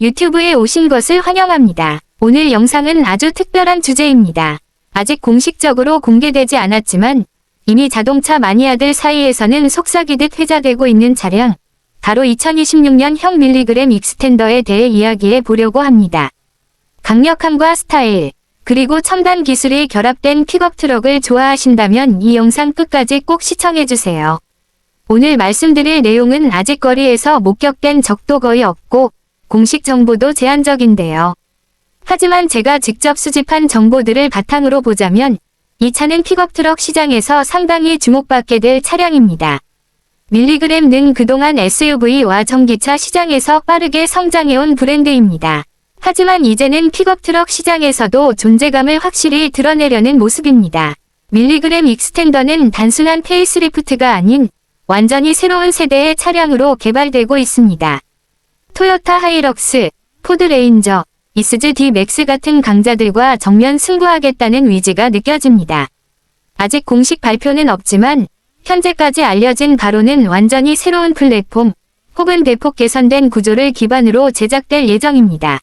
유튜브에 오신 것을 환영합니다. 오늘 영상은 아주 특별한 주제입니다. 아직 공식적으로 공개되지 않았지만 이미 자동차 마니아들 사이에서는 속삭이듯 회자되고 있는 차량, 바로 2026년 형 밀리그램 익스텐더에 대해 이야기해 보려고 합니다. 강력함과 스타일, 그리고 첨단 기술이 결합된 픽업 트럭을 좋아하신다면 이 영상 끝까지 꼭 시청해주세요. 오늘 말씀드릴 내용은 아직 거리에서 목격된 적도 거의 없고 공식 정보도 제한적인데요. 하지만 제가 직접 수집한 정보들을 바탕으로 보자면 이 차는 픽업 트럭 시장에서 상당히 주목받게 될 차량입니다. 밀리그램는 그동안 SUV와 전기차 시장에서 빠르게 성장해온 브랜드입니다. 하지만 이제는 픽업 트럭 시장에서도 존재감을 확실히 드러내려는 모습입니다. 밀리그램 익스텐더는 단순한 페이스리프트가 아닌 완전히 새로운 세대의 차량으로 개발되고 있습니다. 토요타 하이럭스, 포드 레인저, 이스즈 D 맥스 같은 강자들과 정면 승부하겠다는 의지가 느껴집니다. 아직 공식 발표는 없지만 현재까지 알려진 바로는 완전히 새로운 플랫폼 혹은 대폭 개선된 구조를 기반으로 제작될 예정입니다.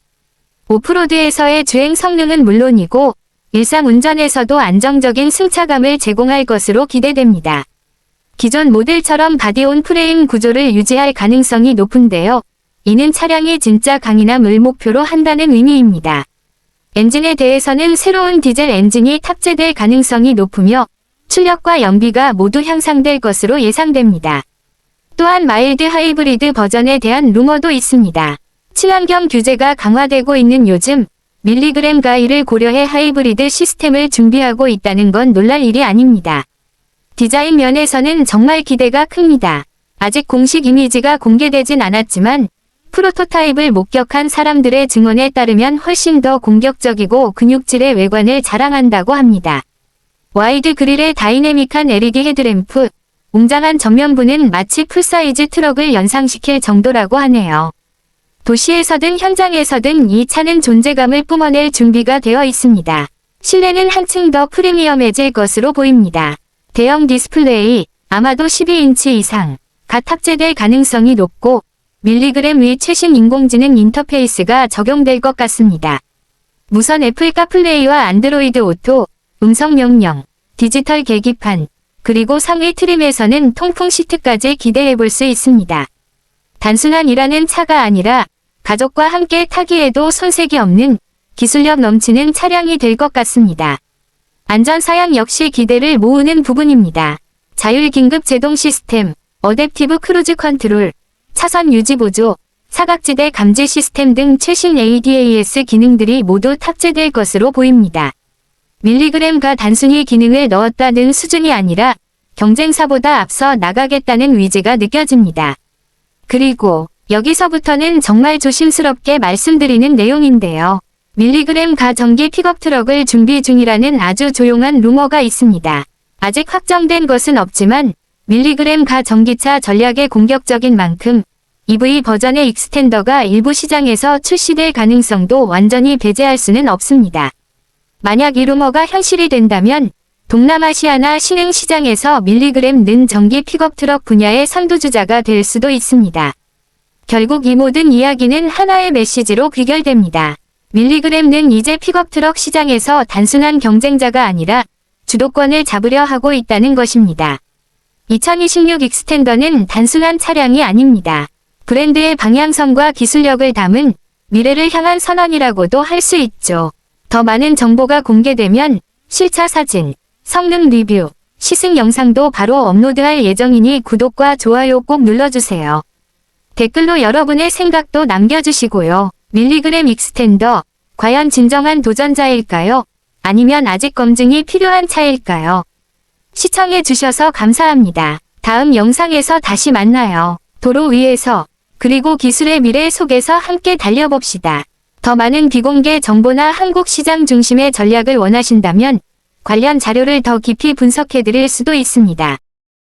오프로드에서의 주행 성능은 물론이고 일상 운전에서도 안정적인 승차감을 제공할 것으로 기대됩니다. 기존 모델처럼 바디온 프레임 구조를 유지할 가능성이 높은데요. 이는 차량이 진짜 강인함을 목표로 한다는 의미입니다. 엔진에 대해서는 새로운 디젤 엔진이 탑재될 가능성이 높으며 출력과 연비가 모두 향상될 것으로 예상됩니다. 또한 마일드 하이브리드 버전에 대한 루머도 있습니다. 친환경 규제가 강화되고 있는 요즘 밀리그램 가이를 고려해 하이브리드 시스템을 준비하고 있다는 건 놀랄 일이 아닙니다. 디자인 면에서는 정말 기대가 큽니다. 아직 공식 이미지가 공개되진 않았지만 프로토타입을 목격한 사람들의 증언에 따르면 훨씬 더 공격적이고 근육질의 외관을 자랑한다고 합니다. 와이드 그릴의 다이내믹한 LED 헤드램프, 웅장한 전면부는 마치 풀사이즈 트럭을 연상시킬 정도라고 하네요. 도시에서든 현장에서든 이 차는 존재감을 뿜어낼 준비가 되어 있습니다. 실내는 한층 더 프리미엄해질 것으로 보입니다. 대형 디스플레이, 아마도 12인치 이상, 가 탑재될 가능성이 높고 밀리그램 위 최신 인공지능 인터페이스가 적용될 것 같습니다. 무선 애플 카플레이와 안드로이드 오토, 음성 명령, 디지털 계기판, 그리고 상위 트림에서는 통풍 시트까지 기대해 볼 수 있습니다. 단순한 일하는 차가 아니라 가족과 함께 타기에도 손색이 없는 기술력 넘치는 차량이 될 것 같습니다. 안전사양 역시 기대를 모으는 부분입니다. 자율 긴급 제동 시스템, 어댑티브 크루즈 컨트롤, 차선 유지 보조, 사각지대 감지 시스템 등 최신 ADAS 기능들이 모두 탑재될 것으로 보입니다. 밀리그램과 단순히 기능을 넣었다는 수준이 아니라 경쟁사보다 앞서 나가겠다는 의지가 느껴집니다. 그리고 여기서부터는 정말 조심스럽게 말씀드리는 내용인데요. 밀리그램 가 전기 픽업 트럭을 준비 중이라는 아주 조용한 루머가 있습니다. 아직 확정된 것은 없지만 밀리그램 가 전기차 전략에 공격적인 만큼 EV 버전의 익스텐더가 일부 시장에서 출시될 가능성도 완전히 배제할 수는 없습니다. 만약 이 루머가 현실이 된다면 동남아시아나 신흥 시장에서 밀리그램 는 전기 픽업 트럭 분야의 선두주자가 될 수도 있습니다. 결국 이 모든 이야기는 하나의 메시지로 귀결됩니다. 밀리그램 는 이제 픽업 트럭 시장에서 단순한 경쟁자가 아니라 주도권을 잡으려 하고 있다는 것입니다. 2026 익스텐더는 단순한 차량이 아닙니다. 브랜드의 방향성과 기술력을 담은 미래를 향한 선언이라고도 할 수 있죠. 더 많은 정보가 공개되면 실차 사진, 성능 리뷰, 시승 영상도 바로 업로드할 예정이니 구독과 좋아요 꼭 눌러주세요. 댓글로 여러분의 생각도 남겨주시고요. 밀리그램 익스텐더, 과연 진정한 도전자일까요? 아니면 아직 검증이 필요한 차일까요? 시청해주셔서 감사합니다. 다음 영상에서 다시 만나요. 도로 위에서, 그리고 기술의 미래 속에서 함께 달려봅시다. 더 많은 비공개 정보나 한국 시장 중심의 전략을 원하신다면 관련 자료를 더 깊이 분석해드릴 수도 있습니다.